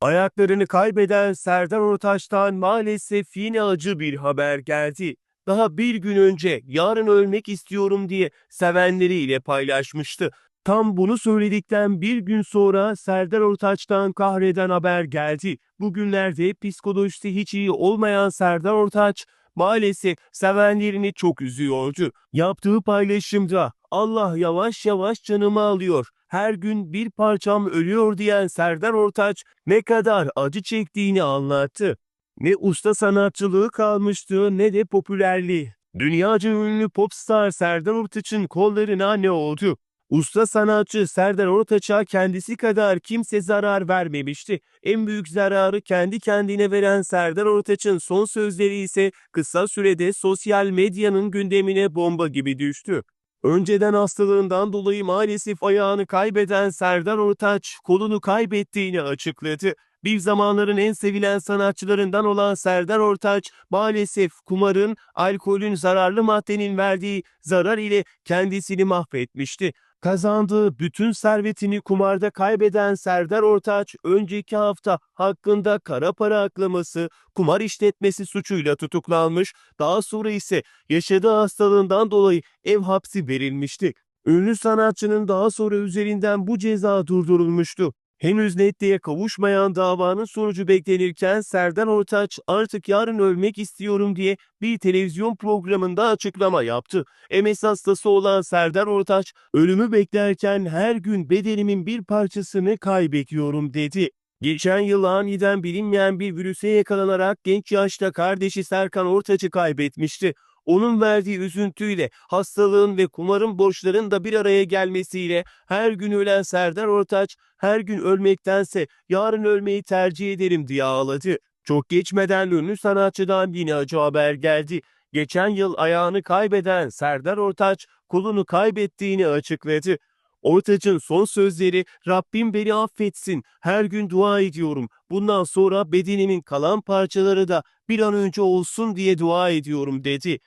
Ayaklarını kaybeden Serdar Ortaç'tan maalesef yine acı bir haber geldi. Daha bir gün önce yarın ölmek istiyorum diye sevenleriyle paylaşmıştı. Tam bunu söyledikten bir gün sonra Serdar Ortaç'tan kahreden haber geldi. Bugünlerde psikolojisi hiç iyi olmayan Serdar Ortaç maalesef sevenlerini çok üzüyordu. Yaptığı paylaşımda Allah yavaş yavaş canımı alıyor. Her gün bir parçam ölüyor diyen Serdar Ortaç ne kadar acı çektiğini anlattı. Ne usta sanatçılığı kalmıştı ne de popülerliği. Dünyaca ünlü popstar Serdar Ortaç'ın kollarına ne oldu? Usta sanatçı Serdar Ortaç'a kendisi kadar kimse zarar vermemişti. En büyük zararı kendi kendine veren Serdar Ortaç'ın son sözleri ise kısa sürede sosyal medyanın gündemine bomba gibi düştü. Önceden hastalığından dolayı maalesef ayağını kaybeden Serdar Ortaç kolunu kaybettiğini açıkladı. Bir zamanların en sevilen sanatçılarından olan Serdar Ortaç maalesef kumarın, alkolün, zararlı maddenin verdiği zarar ile kendisini mahvetmişti. Kazandığı bütün servetini kumarda kaybeden Serdar Ortaç önceki hafta hakkında kara para aklaması, kumar işletmesi suçuyla tutuklanmış, daha sonra ise yaşadığı hastalığından dolayı ev hapsi verilmişti. Ünlü sanatçının daha sonra üzerinden bu ceza durdurulmuştu. Henüz netliğe kavuşmayan davanın sonucu beklenirken Serdar Ortaç artık yarın ölmek istiyorum diye bir televizyon programında açıklama yaptı. MS hastası olan Serdar Ortaç, ölümü beklerken her gün bedenimin bir parçasını kaybediyorum dedi. Geçen yıl aniden bilinmeyen bir virüse yakalanarak genç yaşta kardeşi Serkan Ortaç'ı kaybetmişti. Onun verdiği üzüntüyle hastalığın ve kumarın borçların da bir araya gelmesiyle her gün ölen Serdar Ortaç her gün ölmektense yarın ölmeyi tercih ederim diye ağladı. Çok geçmeden ünlü sanatçıdan yine acı haber geldi. Geçen yıl ayağını kaybeden Serdar Ortaç kolunu kaybettiğini açıkladı. Ortaç'ın son sözleri Rabbim beni affetsin. Her gün dua ediyorum. Bundan sonra bedenimin kalan parçaları da bir an önce olsun diye dua ediyorum dedi.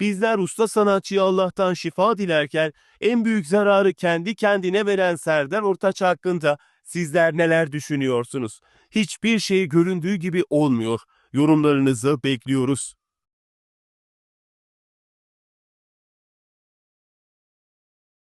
Bizler usta sanatçıya Allah'tan şifa dilerken en büyük zararı kendi kendine veren Serdar Ortaç hakkında sizler neler düşünüyorsunuz? Hiçbir şey göründüğü gibi olmuyor. Yorumlarınızı bekliyoruz.